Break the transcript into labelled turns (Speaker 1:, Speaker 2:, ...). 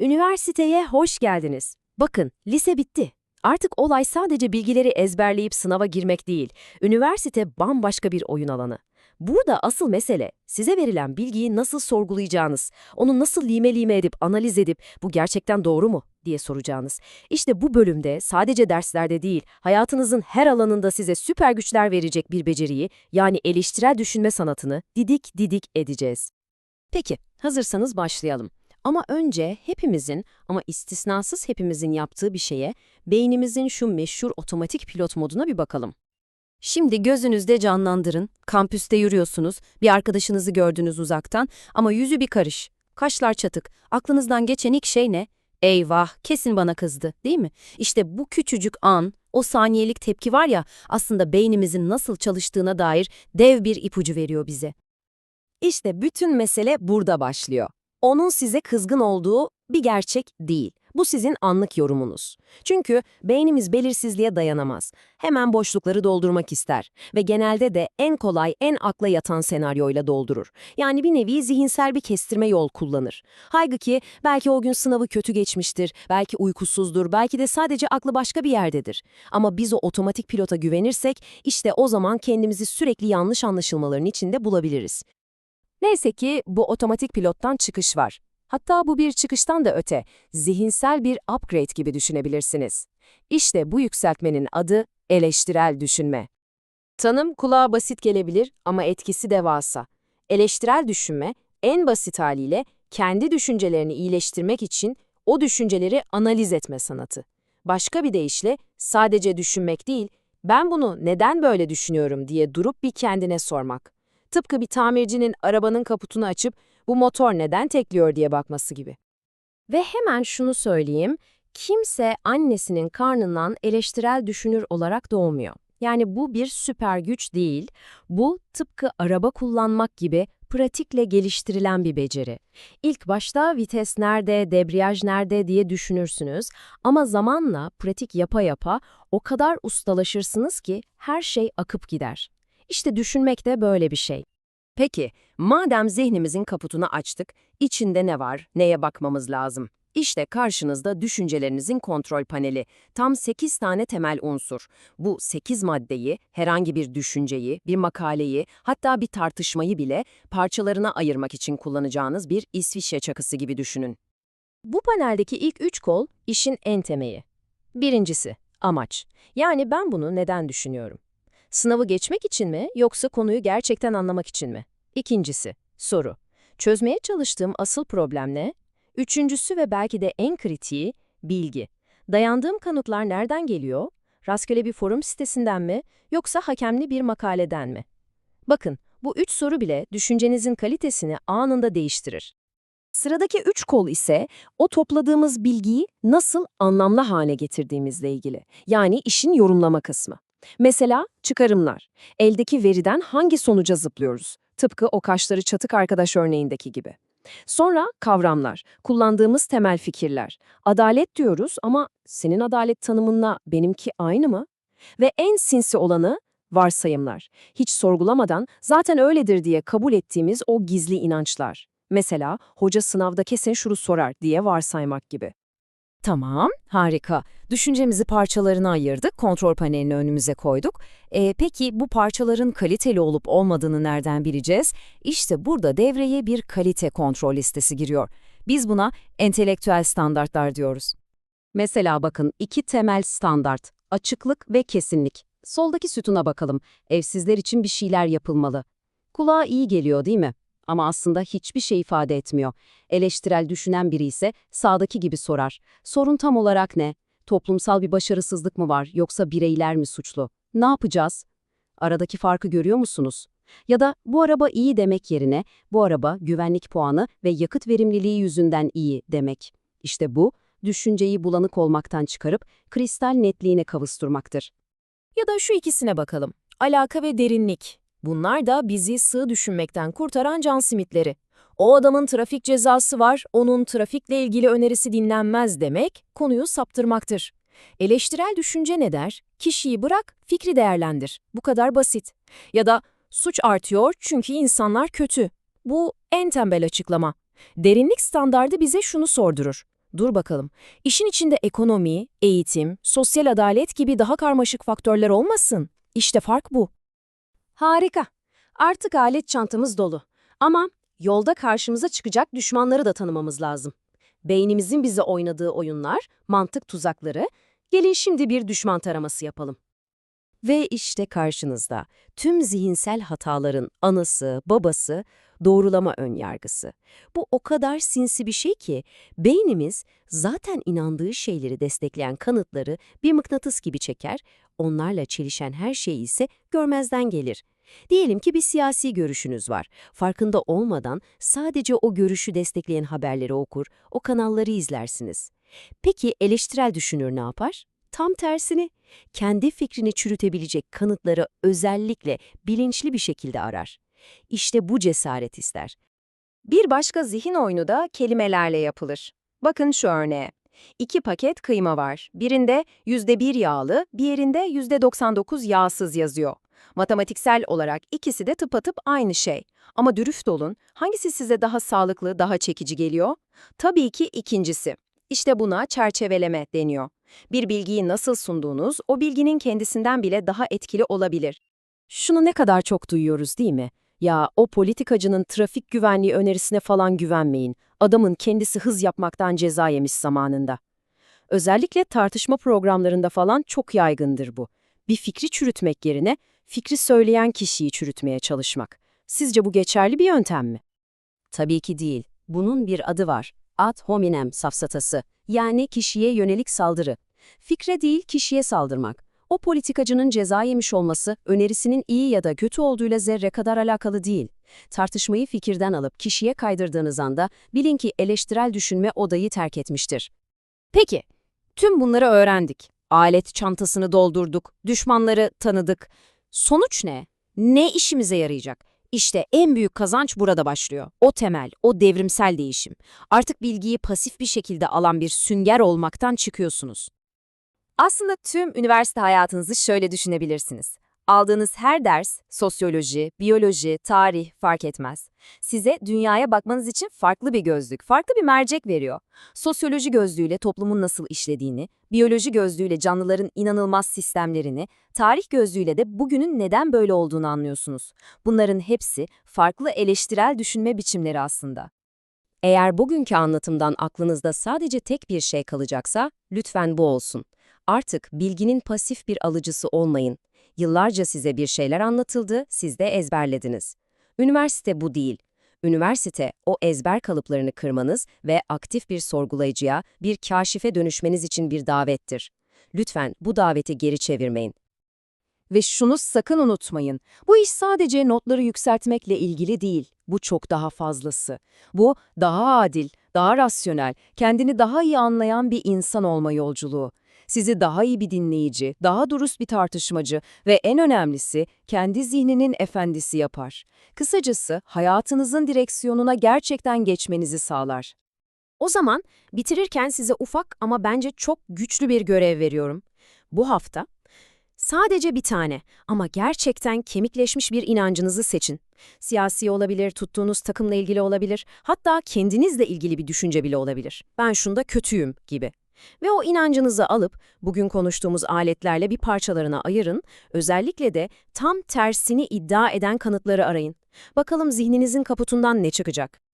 Speaker 1: Üniversiteye hoş geldiniz. Bakın, lise bitti. Artık olay sadece bilgileri ezberleyip sınava girmek değil. Üniversite bambaşka bir oyun alanı. Burada asıl mesele size verilen bilgiyi nasıl sorgulayacağınız, onu nasıl lime lime edip analiz edip bu gerçekten doğru mu diye soracağınız. İşte bu bölümde sadece derslerde değil, hayatınızın her alanında size süper güçler verecek bir beceriyi, yani eleştirel düşünme sanatını didik didik edeceğiz. Peki, hazırsanız başlayalım. Ama önce hepimizin ama istisnasız hepimizin yaptığı bir şeye, beynimizin şu meşhur otomatik pilot moduna bir bakalım. Şimdi gözünüzde canlandırın. Kampüste yürüyorsunuz, bir arkadaşınızı gördünüz uzaktan ama yüzü bir karış. Kaşlar çatık. Aklınızdan geçen ilk şey ne? Eyvah, kesin bana kızdı, değil mi? İşte bu küçücük an, o saniyelik tepki var ya, aslında beynimizin nasıl çalıştığına dair dev bir ipucu veriyor bize. İşte bütün mesele burada başlıyor. Onun size kızgın olduğu bir gerçek değil. Bu sizin anlık yorumunuz. Çünkü beynimiz belirsizliğe dayanamaz. Hemen boşlukları doldurmak ister ve genelde de en kolay, en akla yatan senaryoyla doldurur. Yani bir nevi zihinsel bir kestirme yol kullanır. Halbuki belki o gün sınavı kötü geçmiştir, belki uykusuzdur, belki de sadece aklı başka bir yerdedir. Ama biz o otomatik pilota güvenirsek işte o zaman kendimizi sürekli yanlış anlaşılmaların içinde bulabiliriz. Neyse ki bu otomatik pilottan çıkış var. Hatta bu bir çıkıştan da öte, zihinsel bir upgrade gibi düşünebilirsiniz. İşte bu yükseltmenin adı eleştirel düşünme. Tanım kulağa basit gelebilir ama etkisi devasa. Eleştirel düşünme, en basit haliyle kendi düşüncelerini iyileştirmek için o düşünceleri analiz etme sanatı. Başka bir deyişle sadece düşünmek değil, ben bunu neden böyle düşünüyorum diye durup bir kendine sormak. Tıpkı bir tamircinin arabanın kaputunu açıp bu motor neden tekliyor diye bakması gibi. Ve hemen şunu söyleyeyim, kimse annesinin karnından eleştirel düşünür olarak doğmuyor. Yani bu bir süper güç değil, bu tıpkı araba kullanmak gibi pratikle geliştirilen bir beceri. İlk başta vites nerede, debriyaj nerede diye düşünürsünüz ama zamanla pratik yapa yapa o kadar ustalaşırsınız ki her şey akıp gider. İşte düşünmek de böyle bir şey. Peki, madem zihnimizin kaputunu açtık, içinde ne var, neye bakmamız lazım? İşte karşınızda düşüncelerinizin kontrol paneli. Tam 8 tane temel unsur. Bu 8 maddeyi, herhangi bir düşünceyi, bir makaleyi, hatta bir tartışmayı bile parçalarına ayırmak için kullanacağınız bir İsviçre çakısı gibi düşünün. Bu paneldeki ilk üç kol işin en temeyi. Birincisi, amaç. Yani ben bunu neden düşünüyorum? Sınavı geçmek için mi yoksa konuyu gerçekten anlamak için mi? İkincisi, soru. Çözmeye çalıştığım asıl problem ne? Üçüncüsü ve belki de en kritiği, bilgi. Dayandığım kanıtlar nereden geliyor? Rastgele bir forum sitesinden mi yoksa hakemli bir makaleden mi? Bakın, bu üç soru bile düşüncenizin kalitesini anında değiştirir. Sıradaki üç kol ise o topladığımız bilgiyi nasıl anlamlı hale getirdiğimizle ilgili. Yani işin yorumlama kısmı. Mesela çıkarımlar. Eldeki veriden hangi sonuca zıplıyoruz? Tıpkı o kaşları çatık arkadaş örneğindeki gibi. Sonra kavramlar, kullandığımız temel fikirler. Adalet diyoruz ama senin adalet tanımınla benimki aynı mı? Ve en sinsi olanı varsayımlar. Hiç sorgulamadan zaten öyledir diye kabul ettiğimiz o gizli inançlar. Mesela hoca sınavda kesin şunu sorar diye varsaymak gibi. Tamam, harika. Düşüncemizi parçalarına ayırdık, kontrol panelini önümüze koyduk. E, peki bu parçaların kaliteli olup olmadığını nereden bileceğiz? İşte burada devreye bir kalite kontrol listesi giriyor. Biz buna entelektüel standartlar diyoruz. Mesela bakın iki temel standart, açıklık ve kesinlik. Soldaki sütuna bakalım. Evsizler için bir şeyler yapılmalı. Kulağa iyi geliyor değil mi? Ama aslında hiçbir şey ifade etmiyor. Eleştirel düşünen biri ise sağdaki gibi sorar. Sorun tam olarak ne? Toplumsal bir başarısızlık mı var yoksa bireyler mi suçlu? Ne yapacağız? Aradaki farkı görüyor musunuz? Ya da bu araba iyi demek yerine bu araba güvenlik puanı ve yakıt verimliliği yüzünden iyi demek. İşte bu, düşünceyi bulanık olmaktan çıkarıp kristal netliğine kavusturmaktır. Ya da şu ikisine bakalım. Alaka ve derinlik. Bunlar da bizi sığ düşünmekten kurtaran can simitleri. O adamın trafik cezası var, onun trafikle ilgili önerisi dinlenmez demek, konuyu saptırmaktır. Eleştirel düşünce ne der? Kişiyi bırak, fikri değerlendir. Bu kadar basit. Ya da suç artıyor çünkü insanlar kötü. Bu en tembel açıklama. Derinlik standardı bize şunu sordurur. Dur bakalım. İşin içinde ekonomi, eğitim, sosyal adalet gibi daha karmaşık faktörler olmasın? İşte fark bu. Harika. Artık alet çantamız dolu. Ama yolda karşımıza çıkacak düşmanları da tanımamız lazım. Beynimizin bize oynadığı oyunlar, mantık tuzakları. Gelin şimdi bir düşman taraması yapalım. Ve işte karşınızda tüm zihinsel hataların anası, babası, doğrulama önyargısı. Bu o kadar sinsi bir şey ki beynimiz zaten inandığı şeyleri destekleyen kanıtları bir mıknatıs gibi çeker, onlarla çelişen her şeyi ise görmezden gelir. Diyelim ki bir siyasi görüşünüz var. Farkında olmadan sadece o görüşü destekleyen haberleri okur, o kanalları izlersiniz. Peki eleştirel düşünür ne yapar? Tam tersini, kendi fikrini çürütebilecek kanıtları özellikle bilinçli bir şekilde arar. İşte bu cesaret ister.
Speaker 2: Bir başka zihin oyunu da kelimelerle yapılır. Bakın şu örneğe. İki paket kıyma var. Birinde %1 yağlı, diğerinde %99 yağsız yazıyor. Matematiksel olarak ikisi de tıpatıp aynı şey. Ama dürüst olun, hangisi size daha sağlıklı, daha çekici geliyor? Tabii ki ikincisi. İşte buna çerçeveleme deniyor. Bir bilgiyi nasıl sunduğunuz, o bilginin kendisinden bile daha etkili olabilir.
Speaker 1: Şunu ne kadar çok duyuyoruz değil mi? Ya o politikacının trafik güvenliği önerisine falan güvenmeyin. Adamın kendisi hız yapmaktan ceza yemiş zamanında. Özellikle tartışma programlarında falan çok yaygındır bu. Bir fikri çürütmek yerine fikri söyleyen kişiyi çürütmeye çalışmak. Sizce bu geçerli bir yöntem mi? Tabii ki değil. Bunun bir adı var. Ad hominem safsatası. Yani kişiye yönelik saldırı. Fikre değil kişiye saldırmak. O politikacının ceza yemiş olması önerisinin iyi ya da kötü olduğuyla zerre kadar alakalı değil. Tartışmayı fikirden alıp kişiye kaydırdığınız anda bilin ki eleştirel düşünme odayı terk etmiştir. Peki, tüm bunları öğrendik. Alet çantasını doldurduk, düşmanları tanıdık. Sonuç ne? Ne işimize yarayacak? İşte en büyük kazanç burada başlıyor. O temel, o devrimsel değişim. Artık bilgiyi pasif bir şekilde alan bir sünger olmaktan çıkıyorsunuz.
Speaker 2: Aslında tüm üniversite hayatınızı şöyle düşünebilirsiniz. Aldığınız her ders, sosyoloji, biyoloji, tarih fark etmez. Size dünyaya bakmanız için farklı bir gözlük, farklı bir mercek veriyor. Sosyoloji gözlüğüyle toplumun nasıl işlediğini, biyoloji gözlüğüyle canlıların inanılmaz sistemlerini, tarih gözlüğüyle de bugünün neden böyle olduğunu anlıyorsunuz. Bunların hepsi farklı eleştirel düşünme biçimleri aslında.
Speaker 1: Eğer bugünkü anlatımdan aklınızda sadece tek bir şey kalacaksa, lütfen bu olsun. Artık bilginin pasif bir alıcısı olmayın. Yıllarca size bir şeyler anlatıldı, siz de ezberlediniz. Üniversite bu değil. Üniversite, o ezber kalıplarını kırmanız ve aktif bir sorgulayıcıya, bir kaşife dönüşmeniz için bir davettir. Lütfen bu daveti geri çevirmeyin.
Speaker 2: Ve şunu sakın unutmayın. Bu iş sadece notları yükseltmekle ilgili değil. Bu çok daha fazlası. Bu daha adil, daha rasyonel, kendini daha iyi anlayan bir insan olma yolculuğu. Sizi daha iyi bir dinleyici, daha dürüst bir tartışmacı ve en önemlisi kendi zihninin efendisi yapar. Kısacası hayatınızın direksiyonuna gerçekten geçmenizi sağlar.
Speaker 1: O zaman bitirirken size ufak ama bence çok güçlü bir görev veriyorum. Bu hafta sadece bir tane ama gerçekten kemikleşmiş bir inancınızı seçin. Siyasi olabilir, tuttuğunuz takımla ilgili olabilir, hatta kendinizle ilgili bir düşünce bile olabilir. Ben şunda kötüyüm gibi. Ve o inancınızı alıp bugün konuştuğumuz aletlerle bir parçalarına ayırın, özellikle de tam tersini iddia eden kanıtları arayın. Bakalım zihninizin kaputundan ne çıkacak?